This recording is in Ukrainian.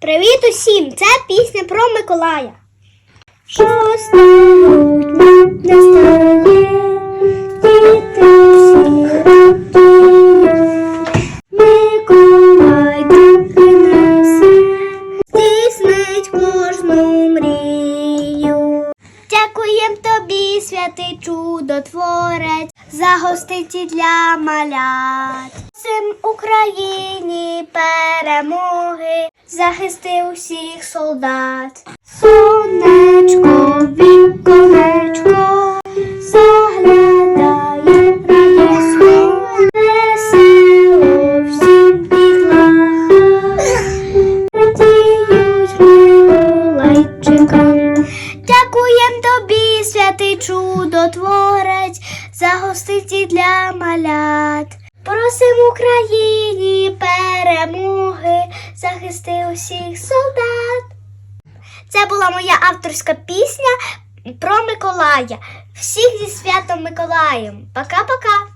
Привіт усім! Це пісня про Миколая. Шоста грудня настає, діти всі радіють. Миколай принесе, здійснить кожну мрію. Дякуєм тобі, святий чудотворець, за гостинці для малят. Цим Україні перемоги, захисти усіх солдат. Сонечко, віконечко, заглядає радісно, весело всім підлага. Радіють Миколайчикам. Дякуєм тобі, святий чудотворець, за гостинці для малят. Просим Україні перемоги, захисти усіх солдат. Це була моя авторська пісня про Миколая. Всіх зі святом Миколаєм. Пока-пока!